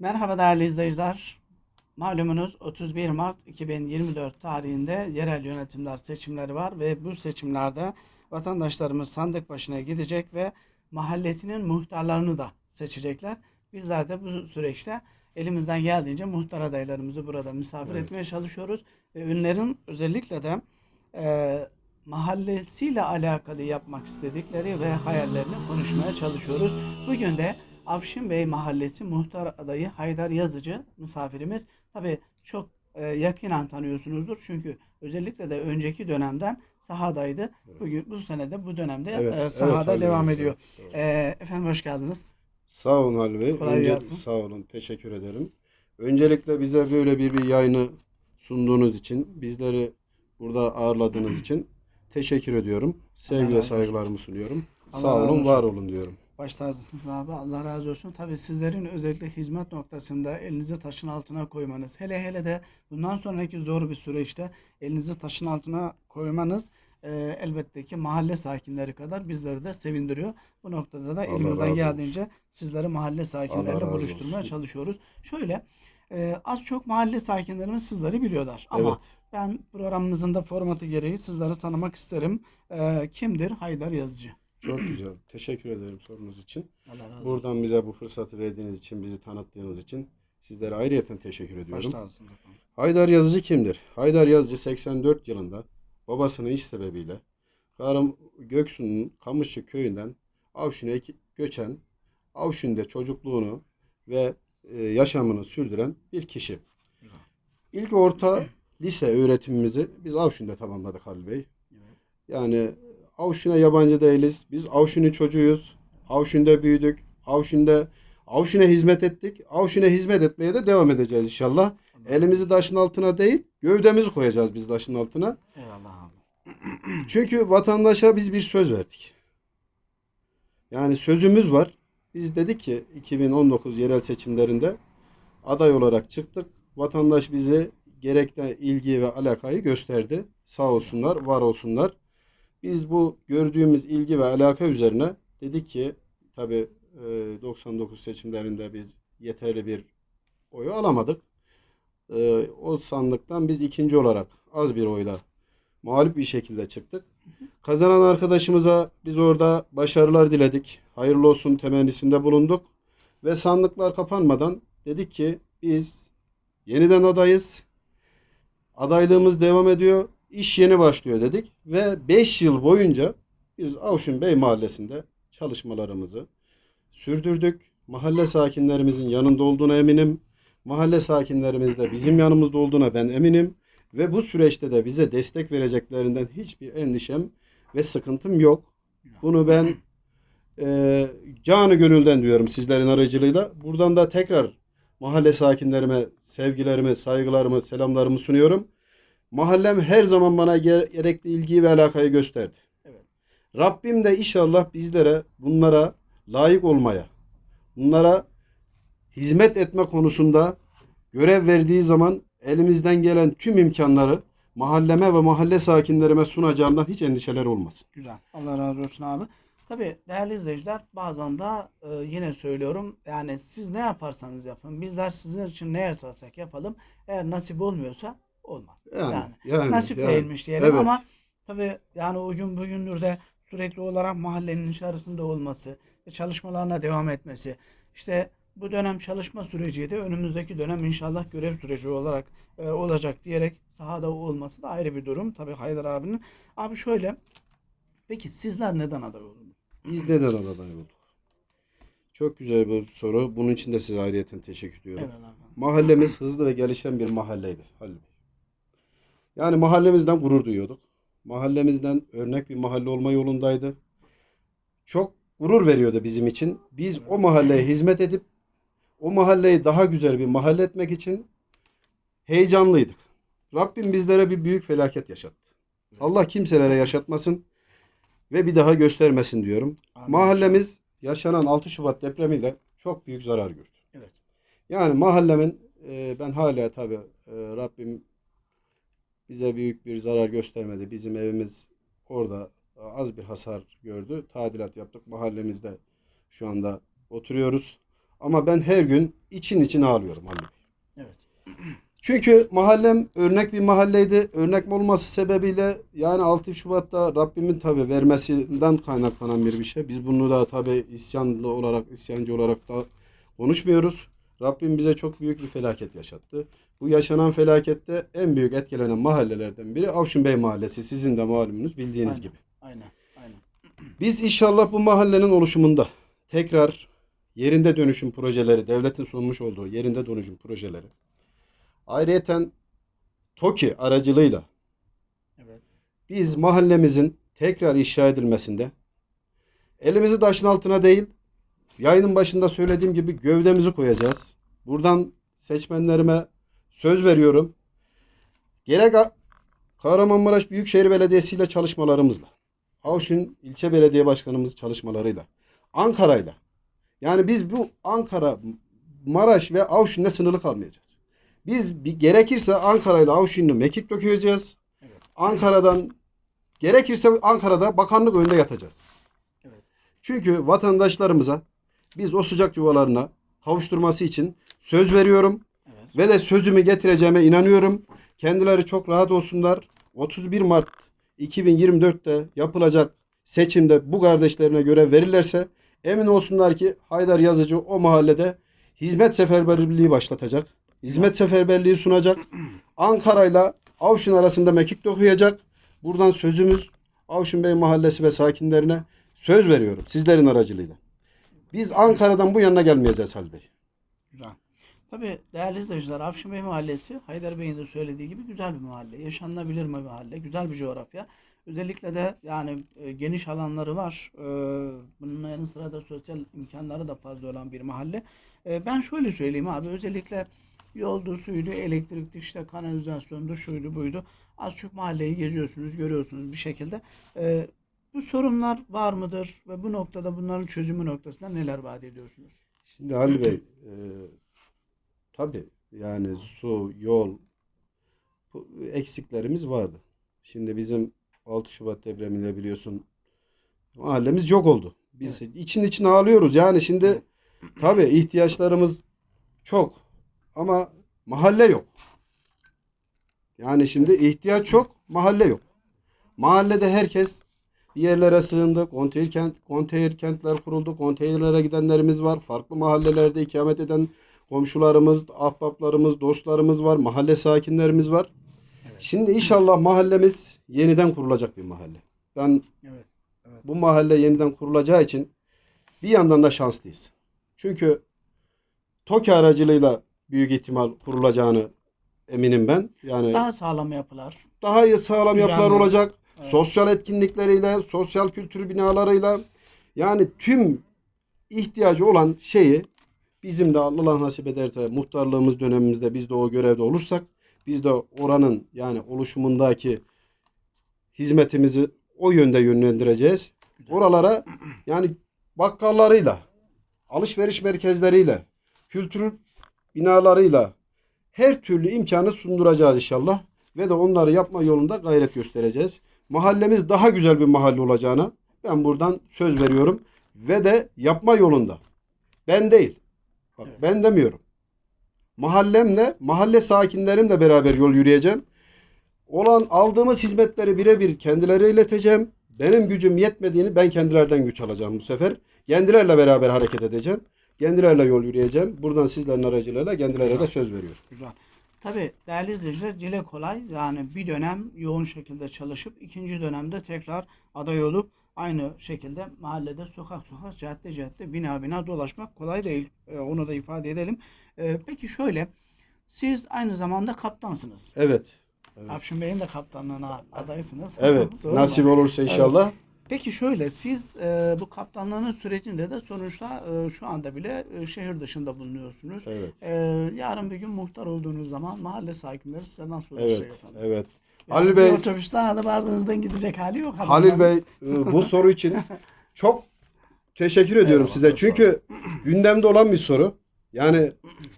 Merhaba değerli izleyiciler. Malumunuz 31 Mart 2024 tarihinde yerel yönetimler seçimleri var ve bu seçimlerde vatandaşlarımız sandık başına gidecek ve mahallesinin muhtarlarını da seçecekler. Bizler de bu süreçte elimizden geldiğince muhtar adaylarımızı burada misafir Evet. etmeye çalışıyoruz. Ve ünlerin özellikle de e, mahallesiyle alakalı yapmak istedikleri ve hayallerini konuşmaya çalışıyoruz. Bugün de Afşin Bey Mahallesi muhtar adayı Haydar Yazıcı misafirimiz. Tabii çok e, yakinen tanıyorsunuzdur. Çünkü özellikle de önceki dönemden sahadaydı. Bugün bu sene de bu dönemde Evet, e, evet sahada Halil devam Bey, ediyor. evet. E, efendim hoş geldiniz. Sağ olun Halil Bey. Kolay Önce, gelsin. sağ olun. Teşekkür ederim. Öncelikle bize böyle bir, bir yayını sunduğunuz için, bizleri burada ağırladığınız için teşekkür ediyorum. Sevgi razı ve olsun. saygılarımı sunuyorum. Allah sağ olun, var olun diyorum. Baş tacısınız abi. Allah razı olsun. Tabii sizlerin özellikle hizmet noktasında elinizi taşın altına koymanız. Hele hele de bundan sonraki zor bir süreçte elinizi taşın altına koymanız e, elbette ki mahalle sakinleri kadar bizleri de sevindiriyor. Bu noktada da Allah elimizden geldiğince sizleri mahalle sakinleriyle buluşturmaya olsun. çalışıyoruz. Şöyle e, az çok mahalle sakinlerimiz sizleri biliyorlar. Ama Evet. ben programımızın da formatı gereği sizleri tanımak isterim. E, kimdir Haydar Yazıcı? Çok güzel. Teşekkür ederim sorunuz için. Allah razı olsun. Buradan bize bu fırsatı verdiğiniz için, bizi tanıttığınız için sizlere ayrıyeten teşekkür ediyorum. efendim. Haydar Yazıcı kimdir? Haydar Yazıcı 84 yılında babasının iş sebebiyle Karım Göksu'nun Kamışçı köyünden Avşin'e göçen, Avşin'de çocukluğunu ve e, yaşamını sürdüren bir kişi. İlk orta lise öğretimimizi biz Avşin'de tamamladık Halil Bey. Yani Avşin'e yabancı değiliz. Biz Avşin'in çocuğuyuz. Avşin'de büyüdük. Avşin'de Avşin'e hizmet ettik. Avşin'e hizmet etmeye de devam edeceğiz inşallah. Elimizi taşın altına değil, gövdemizi koyacağız biz taşın altına. Eyvallah abi. Çünkü vatandaşa biz bir söz verdik. Yani sözümüz var. Biz dedik ki 2019 yerel seçimlerinde aday olarak çıktık. Vatandaş bize gerekli ilgi ve alakayı gösterdi. Sağ olsunlar, var olsunlar. Biz bu gördüğümüz ilgi ve alaka üzerine dedik ki tabi 99 seçimlerinde biz yeterli bir oyu alamadık. E, o sandıktan biz ikinci olarak az bir oyla mağlup bir şekilde çıktık. Kazanan arkadaşımıza biz orada başarılar diledik. Hayırlı olsun temennisinde bulunduk. Ve sandıklar kapanmadan dedik ki biz yeniden adayız. Adaylığımız devam ediyor. İş yeni başlıyor dedik. Ve 5 yıl boyunca biz Avşin Bey mahallesinde çalışmalarımızı sürdürdük. Mahalle sakinlerimizin yanında olduğuna eminim. Mahalle sakinlerimiz de bizim yanımızda olduğuna ben eminim. Ve bu süreçte de bize destek vereceklerinden hiçbir endişem ve sıkıntım yok. Bunu ben e, canı gönülden diyorum sizlerin aracılığıyla. Buradan da tekrar mahalle sakinlerime sevgilerimi, saygılarımı, selamlarımı sunuyorum. Mahallem her zaman bana gere- gerekli ilgiyi ve alakayı gösterdi. Evet. Rabbim de inşallah bizlere bunlara layık olmaya, bunlara hizmet etme konusunda görev verdiği zaman elimizden gelen tüm imkanları mahalleme ve mahalle sakinlerime sunacağımdan hiç endişeler olmasın. Güzel. Allah razı olsun abi. Tabii değerli izleyiciler bazen de e, yine söylüyorum yani siz ne yaparsanız yapın bizler sizin için ne yaparsak yapalım eğer nasip olmuyorsa olmaz. Yani, Yani, yani, nasip yani. değilmiş diyelim Evet. ama tabii yani o gün bugündür de sürekli olarak mahallenin içerisinde olması ve çalışmalarına devam etmesi işte bu dönem çalışma süreciydi. Önümüzdeki dönem inşallah görev süreci olarak e, olacak diyerek sahada olması da ayrı bir durum. Tabii Haydar abinin. Abi şöyle peki sizler neden aday oldunuz? Biz neden aday olduk? Çok güzel bir soru. Bunun için de size ayrıyeten teşekkür ediyorum. Evet abi. Mahallemiz hızlı ve gelişen bir mahalleydi Halil. Yani mahallemizden gurur duyuyorduk. Mahallemizden örnek bir mahalle olma yolundaydı. Çok gurur veriyordu bizim için. Biz o mahalleye hizmet edip o mahalleyi daha güzel bir mahalle etmek için heyecanlıydık. Rabbim bizlere bir büyük felaket yaşattı. Allah kimselere yaşatmasın ve bir daha göstermesin diyorum. Amin. Mahallemiz yaşanan 6 Şubat depremiyle çok büyük zarar gördü. Evet. Yani mahallemin e, ben hala tabi Rabbim bize büyük bir zarar göstermedi. Bizim evimiz orada az bir hasar gördü. Tadilat yaptık. Mahallemizde şu anda oturuyoruz. Ama ben her gün için için ağlıyorum Halil Bey. Evet. Çünkü mahallem örnek bir mahalleydi. Örnek olması sebebiyle yani 6 Şubat'ta Rabbimin tabi vermesinden kaynaklanan bir bir şey. Biz bunu da tabi isyanlı olarak, isyancı olarak da konuşmuyoruz. Rabbim bize çok büyük bir felaket yaşattı. Bu yaşanan felakette en büyük etkilenen mahallelerden biri Avşin Bey Mahallesi. Sizin de malumunuz bildiğiniz Aynen. gibi. Aynen. Aynen. Biz inşallah bu mahallenin oluşumunda tekrar yerinde dönüşüm projeleri, devletin sunmuş olduğu yerinde dönüşüm projeleri, ayrıyeten TOKİ aracılığıyla Evet. biz mahallemizin tekrar inşa edilmesinde elimizi taşın altına değil, yayının başında söylediğim gibi gövdemizi koyacağız. Buradan seçmenlerime söz veriyorum. Gerek Kahramanmaraş Büyükşehir Belediyesi ile çalışmalarımızla, Avşin ilçe belediye başkanımız çalışmalarıyla, Ankara'yla. Yani biz bu Ankara, Maraş ve Avşin'le sınırlı kalmayacağız. Biz bir gerekirse Ankara'yla Avşin'le mekik dökeceğiz. Evet. Ankara'dan gerekirse Ankara'da bakanlık önünde yatacağız. Evet. Çünkü vatandaşlarımıza biz o sıcak yuvalarına kavuşturması için söz veriyorum. Ve de sözümü getireceğime inanıyorum. Kendileri çok rahat olsunlar. 31 Mart 2024'te yapılacak seçimde bu kardeşlerine görev verirlerse emin olsunlar ki Haydar Yazıcı o mahallede hizmet seferberliği başlatacak. Hizmet seferberliği sunacak. Ankara'yla Avşin arasında mekik dokuyacak. Buradan sözümüz Avşin Bey Mahallesi ve sakinlerine söz veriyorum sizlerin aracılığıyla. Biz Ankara'dan bu yanına gelmeyeceğiz Halil Bey. Tabii değerli izleyiciler Afşin Bey Mahallesi Haydar Bey'in de söylediği gibi güzel bir mahalle. Yaşanılabilir bir mahalle. Güzel bir coğrafya. Özellikle de yani e, geniş alanları var. E, bunun yanı sıra da sosyal imkanları da fazla olan bir mahalle. E, ben şöyle söyleyeyim abi özellikle yoldu, suydu, elektrikti, işte kanalizasyondu, şuydu, buydu. Az çok mahalleyi geziyorsunuz, görüyorsunuz bir şekilde. E, bu sorunlar var mıdır ve bu noktada bunların çözümü noktasında neler vaat ediyorsunuz? Şimdi Halil Bey e, tabii yani su, yol bu eksiklerimiz vardı. Şimdi bizim 6 Şubat depremiyle biliyorsun mahallemiz yok oldu. Biz için için ağlıyoruz. Yani şimdi tabii ihtiyaçlarımız çok ama mahalle yok. Yani şimdi ihtiyaç çok, mahalle yok. Mahallede herkes bir yerlere sığındı. Konteyner, kent, konteyner kentler kuruldu. Konteynerlere gidenlerimiz var. Farklı mahallelerde ikamet eden komşularımız, ahbaplarımız, dostlarımız var. Mahalle sakinlerimiz var. Şimdi inşallah mahallemiz yeniden kurulacak bir mahalle. Ben Evet. bu mahalle yeniden kurulacağı için bir yandan da şanslıyız. Çünkü TOKİ aracılığıyla büyük ihtimal kurulacağını eminim ben. Yani Daha sağlam yapılar. daha iyi sağlam Düzenli. yapılar olacak. Evet. Sosyal etkinlikleriyle, sosyal kültür binalarıyla yani tüm ihtiyacı olan şeyi bizim de Allah nasip ederse muhtarlığımız dönemimizde biz de o görevde olursak biz de oranın yani oluşumundaki hizmetimizi o yönde yönlendireceğiz. Oralara yani bakkallarıyla, alışveriş merkezleriyle, kültür binalarıyla her türlü imkanı sunduracağız inşallah. Ve de onları yapma yolunda gayret göstereceğiz. Mahallemiz daha güzel bir mahalle olacağına ben buradan söz veriyorum. Ve de yapma yolunda. Ben değil. Bak Evet. ben demiyorum. Mahallemle, mahalle sakinlerimle beraber yol yürüyeceğim. Olan aldığımız hizmetleri birebir kendilerine ileteceğim. Benim gücüm yetmediğini ben kendilerden güç alacağım bu sefer. Kendilerle beraber hareket edeceğim. Kendilerle yol yürüyeceğim. Buradan sizlerin aracılığıyla kendilerine de söz veriyorum. Güzel. Tabii değerli izleyiciler dile kolay. Yani bir dönem yoğun şekilde çalışıp ikinci dönemde tekrar aday olup aynı şekilde mahallede sokak sokak cadde cadde bina bina dolaşmak kolay değil. Ee, onu da ifade edelim. Ee, peki şöyle siz aynı zamanda kaptansınız. Evet. Evet. Afşin Bey'in de kaptanlığına adaysınız. Evet. Doğru mu? nasip olursa inşallah. Peki şöyle siz e, bu kaptanlığının sürecinde de sonuçta e, şu anda bile e, şehir dışında bulunuyorsunuz. Evet. E, yarın bir gün muhtar olduğunuz zaman mahalle sakinleri size nasıl Evet. efendim? Evet. Halil Bey, otobüsten alıp ardınızdan gidecek hali yok. Halil. Bey e, bu soru için çok teşekkür ediyorum Eyvallah, size. Çünkü gündemde olan bir soru. Yani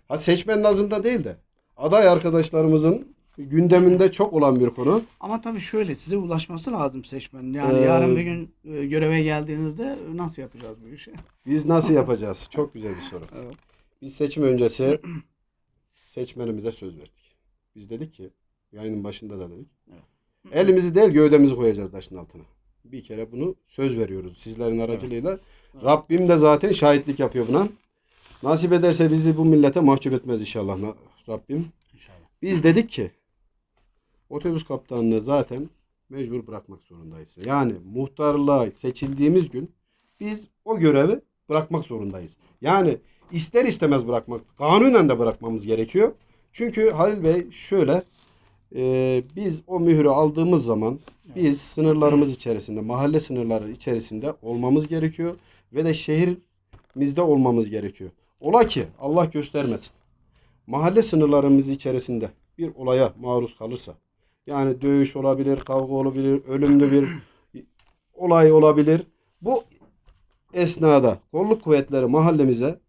ha seçmen nazında değil de aday arkadaşlarımızın gündeminde çok olan bir konu. Ama tabii şöyle size ulaşması lazım seçmenin. Yani Ee, yarın bir gün e, göreve geldiğinizde nasıl yapacağız bu işi? Biz nasıl yapacağız? Çok güzel bir soru. Evet. Biz seçim öncesi seçmenimize söz verdik. Biz dedik ki yayının başında da dedik. Elimizi değil gövdemizi koyacağız taşın altına. Bir kere bunu söz veriyoruz sizlerin aracılığıyla. Rabbim de zaten şahitlik yapıyor buna. Nasip ederse bizi bu millete mahcup etmez inşallah Rabbim. İnşallah. Biz dedik ki otobüs kaptanlığı zaten mecbur bırakmak zorundayız. Yani muhtarlığa seçildiğimiz gün biz o görevi bırakmak zorundayız. Yani ister istemez bırakmak, kanunen de bırakmamız gerekiyor. Çünkü Halil Bey şöyle e, biz o mührü aldığımız zaman biz sınırlarımız içerisinde, mahalle sınırları içerisinde olmamız gerekiyor ve de şehrimizde olmamız gerekiyor. Ola ki Allah göstermesin. Mahalle sınırlarımız içerisinde bir olaya maruz kalırsa yani dövüş olabilir, kavga olabilir, ölümlü bir olay olabilir. Bu esnada kolluk kuvvetleri mahallemize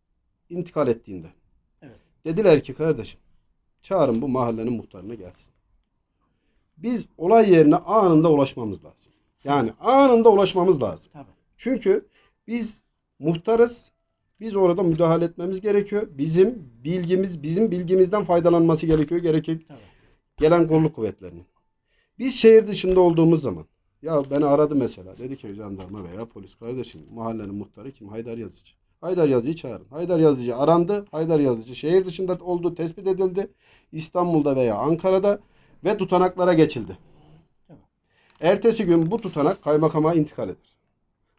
intikal ettiğinde Evet. dediler ki kardeşim çağırın bu mahallenin muhtarını gelsin. Biz olay yerine anında ulaşmamız lazım. Yani anında ulaşmamız lazım. Tabii. Çünkü biz muhtarız. Biz orada müdahale etmemiz gerekiyor. Bizim bilgimiz, bizim bilgimizden faydalanması gerekiyor. Gerekir Tabii. gelen kolluk kuvvetlerinin. Biz şehir dışında olduğumuz zaman ya beni aradı mesela. Dedi ki jandarma veya polis kardeşim mahallenin muhtarı kim? Haydar Yazıcı. Haydar Yazıcı'yı çağırın. Haydar Yazıcı arandı. Haydar Yazıcı şehir dışında olduğu tespit edildi. İstanbul'da veya Ankara'da ve tutanaklara geçildi. Ertesi gün bu tutanak kaymakama intikal eder.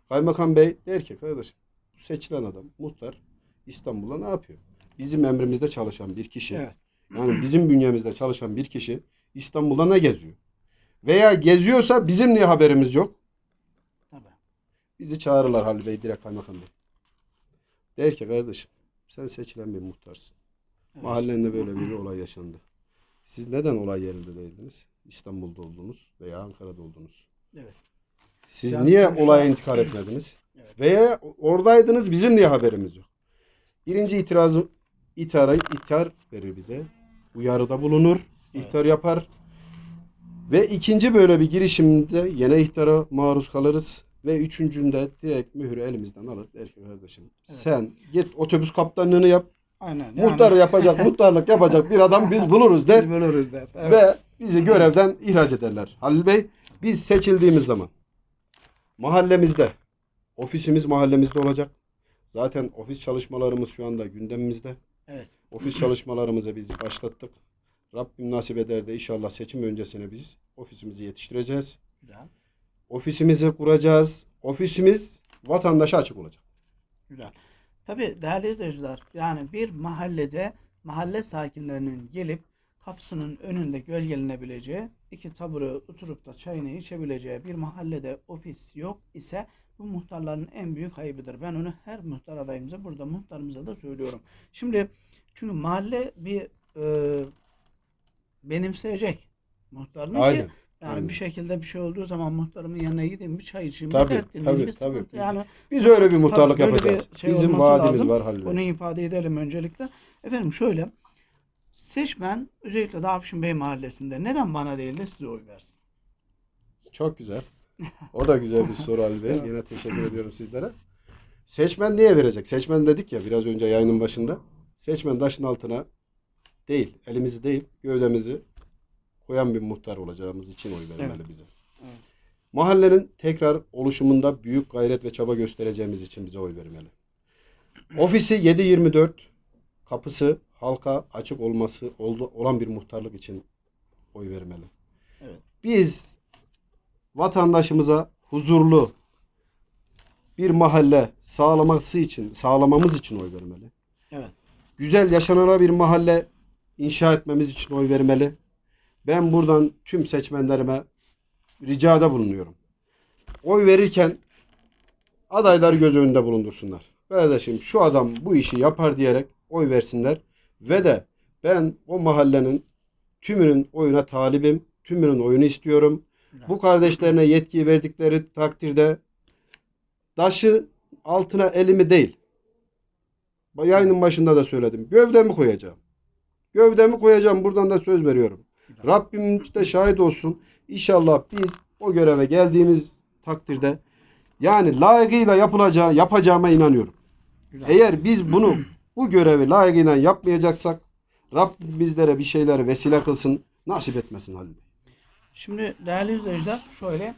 Kaymakam Bey der ki kardeşim seçilen adam muhtar İstanbul'da ne yapıyor? Bizim emrimizde çalışan bir kişi Evet. yani bizim bünyemizde çalışan bir kişi İstanbul'da ne geziyor? Veya geziyorsa bizim niye haberimiz yok? Tabii. Bizi çağırırlar Halil Bey direkt kaymakam bey. Der ki kardeşim sen seçilen bir muhtarsın. Evet. Mahallende böyle bir olay yaşandı. Siz neden olay yerinde değildiniz? İstanbul'da oldunuz veya Ankara'da oldunuz. Evet. Siz Yani niye sonuçta- olaya intikal etmediniz? Evet. Veya oradaydınız bizim niye haberimiz yok? Birinci itirazı ithara ithar verir bize. Uyarıda bulunur. Evet. ihtar yapar. Ve ikinci böyle bir girişimde yine ihtara maruz kalırız. Ve üçüncünde direkt mührü elimizden alır. Der ki kardeşim Evet. sen git otobüs kaptanlığını yap. Aynen. Yani, Muhtar yapacak, muhtarlık yapacak bir adam biz buluruz der. biz buluruz der. Evet. Ve bizi görevden ihraç ederler. Halil Bey biz seçildiğimiz zaman mahallemizde ofisimiz mahallemizde olacak. Zaten ofis çalışmalarımız şu anda gündemimizde. Evet. Ofis çalışmalarımızı biz başlattık. Rabbim nasip eder de inşallah seçim öncesine biz ofisimizi yetiştireceğiz. Güzel. Ofisimizi kuracağız. Ofisimiz vatandaşa açık olacak. Güzel. Tabii değerli izleyiciler yani bir mahallede mahalle sakinlerinin gelip kapısının önünde gölgelenebileceği, iki tabure oturup da çayını içebileceği bir mahallede ofis yok ise bu muhtarların en büyük ayıbıdır. Ben onu her muhtar adayımıza burada muhtarımıza da söylüyorum. Şimdi çünkü mahalle bir e, benimseyecek muhtarını ki Aynen. Yani aynen. bir şekilde bir şey olduğu zaman muhtarımın yanına gideyim bir çay içeyim. bir Tabii, dinleyeyim, tabii, bir tabii. Biz- Yani Biz öyle bir muhtarlık Tabii, böyle bir yapacağız. şey Bizim vaadimiz lazım. var Halil. Bunu ifade edelim öncelikle. Efendim şöyle. Seçmen özellikle de Afşin Bey mahallesinde neden bana değil de size oy versin? Çok güzel. O da güzel bir soru Ali Bey. Yine teşekkür ediyorum sizlere. Seçmen niye verecek? Seçmen dedik ya biraz önce yayının başında. Seçmen taşın altına değil, elimizi değil, gövdemizi koyan bir muhtar olacağımız için oy vermeli Evet. bize. Evet. Mahallenin tekrar oluşumunda büyük gayret ve çaba göstereceğimiz için bize oy vermeli. Ofisi 7-24 kapısı halka açık olması oldu, olan bir muhtarlık için oy vermeli. Evet. Biz vatandaşımıza huzurlu bir mahalle sağlaması için, sağlamamız için oy vermeli. Evet. Güzel yaşanana bir mahalle inşa etmemiz için oy vermeli. Ben buradan tüm seçmenlerime ricada bulunuyorum. Oy verirken adayları göz önünde bulundursunlar. Kardeşim şu adam bu işi yapar diyerek oy versinler ve de ben o mahallenin tümünün oyuna talibim. Tümünün oyunu istiyorum. Bu kardeşlerine yetki verdikleri takdirde taşı altına elimi değil. Yayının başında da söyledim. Gövdemi koyacağım. Gövdemi koyacağım. Buradan da söz veriyorum. Rabbim de şahit olsun. İnşallah biz o göreve geldiğimiz takdirde yani layıkıyla yapılacağı yapacağıma inanıyorum. Eğer biz bunu bu görevi layıkıyla yapmayacaksak Rabbim bizlere bir şeyleri vesile kılsın, nasip etmesin Halil Bey. Şimdi değerli izleyiciler şöyle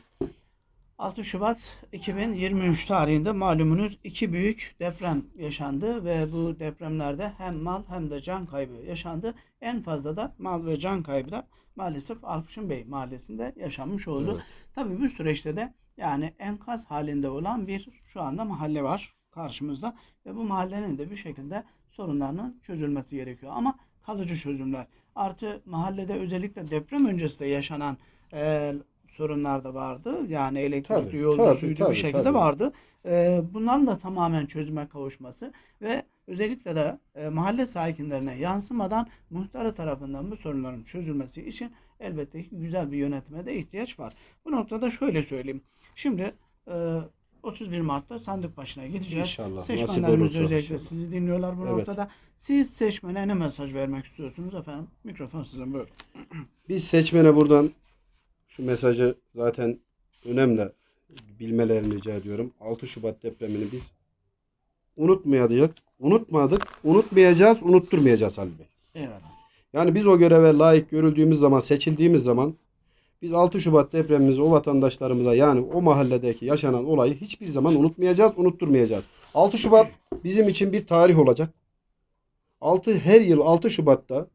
6 Şubat 2023 tarihinde malumunuz iki büyük deprem yaşandı ve bu depremlerde hem mal hem de can kaybı yaşandı. En fazla da mal ve can kaybı da maalesef Alpşin Bey mahallesinde yaşanmış oldu. Evet. Tabii bu süreçte de yani enkaz halinde olan bir şu anda mahalle var karşımızda ve bu mahallenin de bir şekilde sorunlarının çözülmesi gerekiyor ama kalıcı çözümler. Artı mahallede özellikle deprem öncesinde yaşanan e, sorunlar da vardı. Yani elektrikli yoldu, tabii, suydu tabii, bir şekilde tabii. vardı. E, bunların da tamamen çözüme kavuşması ve özellikle de e, mahalle sakinlerine yansımadan muhtarı tarafından bu sorunların çözülmesi için elbette ki güzel bir yönetime de ihtiyaç var. Bu noktada şöyle söyleyeyim. Şimdi e, 31 Mart'ta sandık başına gideceğiz. İnşallah, Seçmenlerimiz özellikle inşallah. sizi dinliyorlar bu Evet. noktada. Siz seçmene ne mesaj vermek istiyorsunuz efendim? Mikrofon sizin buyurun. Biz seçmene buradan şu mesajı zaten önemli bilmelerini rica ediyorum. 6 Şubat depremini biz unutmayacak, unutmadık, unutmayacağız, unutturmayacağız Halil Bey. Eyvallah. Yani biz o göreve layık görüldüğümüz zaman, seçildiğimiz zaman biz 6 Şubat depremimizi o vatandaşlarımıza yani o mahalledeki yaşanan olayı hiçbir zaman unutmayacağız, unutturmayacağız. 6 Şubat bizim için bir tarih olacak. 6 her yıl 6 Şubat'ta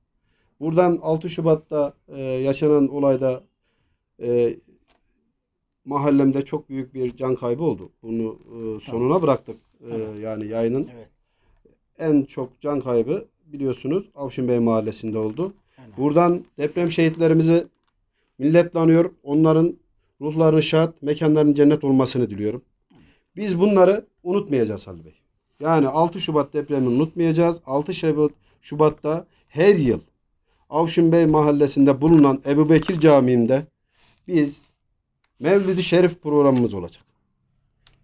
buradan 6 Şubat'ta e, yaşanan olayda e, mahallemde çok büyük bir can kaybı oldu. Bunu e, sonuna bıraktık. E, Tamam. yani yayının Evet. en çok can kaybı biliyorsunuz Avşin Bey mahallesinde oldu. Aynen. Buradan deprem şehitlerimizi milletle anıyor. Onların ruhlarının şad, mekanlarının cennet olmasını diliyorum. Biz bunları unutmayacağız Halil Bey. Yani 6 Şubat depremini unutmayacağız. 6 Şubat Şubat'ta her yıl Avşin Bey mahallesinde bulunan Ebu Bekir Camii'nde biz Mevlid-i Şerif programımız olacak.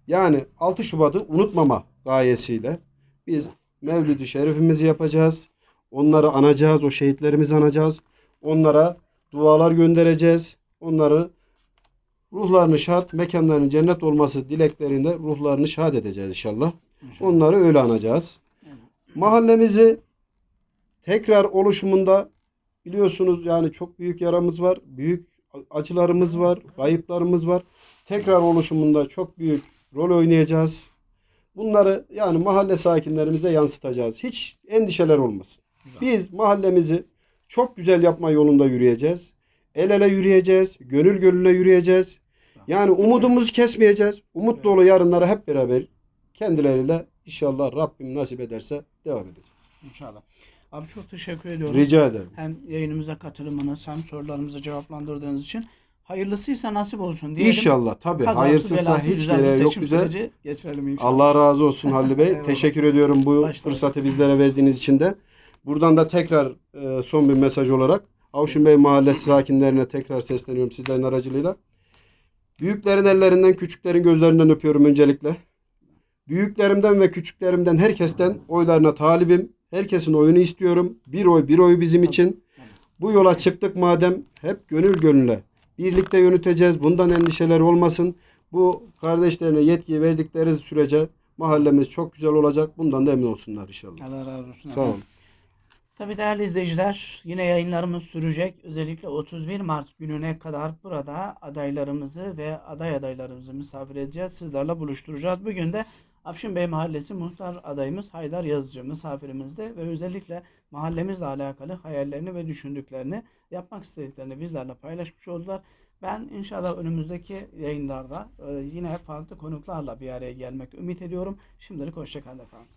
Yani 6 Şubat'ı unutmama gayesiyle biz Mevlid-i Şerifimizi yapacağız. Onları anacağız, o şehitlerimizi anacağız. Onlara dualar göndereceğiz. Onları ruhlarını şad, mekanlarının cennet olması dileklerinde ruhlarını şad edeceğiz inşallah. İnşallah. Onları öyle anacağız. Mahallemizi tekrar oluşumunda biliyorsunuz yani çok büyük yaramız var. Büyük acılarımız var. Kayıplarımız var. Tekrar oluşumunda çok büyük rol oynayacağız. Bunları yani mahalle sakinlerimize yansıtacağız. Hiç endişeler olmasın. Biz mahallemizi çok güzel yapma yolunda yürüyeceğiz. El ele yürüyeceğiz. Gönül gönüle yürüyeceğiz. Yani umudumuzu kesmeyeceğiz. Umut dolu yarınlara hep beraber kendileriyle inşallah Rabbim nasip ederse devam edeceğiz. İnşallah. Abi çok teşekkür ediyorum. Rica ederim. Hem yayınımıza katılımınız hem sorularımızı cevaplandırdığınız için. Hayırlısıysa nasip olsun diyelim. İnşallah tabii. Kazası Hayırsızsa hiç gereği yok bize. geçirelim inşallah. Allah razı olsun Halil Bey. Teşekkür ediyorum bu Başta. fırsatı bizlere verdiğiniz için de. Buradan da tekrar e, son bir mesaj olarak Avşin Bey Mahallesi sakinlerine tekrar sesleniyorum sizlerin aracılığıyla. Büyüklerin ellerinden, küçüklerin gözlerinden öpüyorum öncelikle. Büyüklerimden ve küçüklerimden herkesten oylarına talibim. Herkesin oyunu istiyorum. Bir oy, bir oy bizim için. Bu yola çıktık madem hep gönül gönüle. Birlikte yöneteceğiz. Bundan endişeler olmasın. Bu kardeşlerine yetki verdikleri sürece mahallemiz çok güzel olacak. Bundan da emin olsunlar inşallah. Allah razı olsun. Sağ olun. Tabii değerli izleyiciler yine yayınlarımız sürecek. Özellikle 31 Mart gününe kadar burada adaylarımızı ve aday adaylarımızı misafir edeceğiz. Sizlerle buluşturacağız. Bugün de Afşin Bey Mahallesi muhtar adayımız Haydar Yazıcı misafirimizde ve özellikle mahallemizle alakalı hayallerini ve düşündüklerini yapmak istediklerini bizlerle paylaşmış oldular. Ben inşallah önümüzdeki yayınlarda e, yine farklı konuklarla bir araya gelmek ümit ediyorum. Şimdilik hoşçakalın efendim.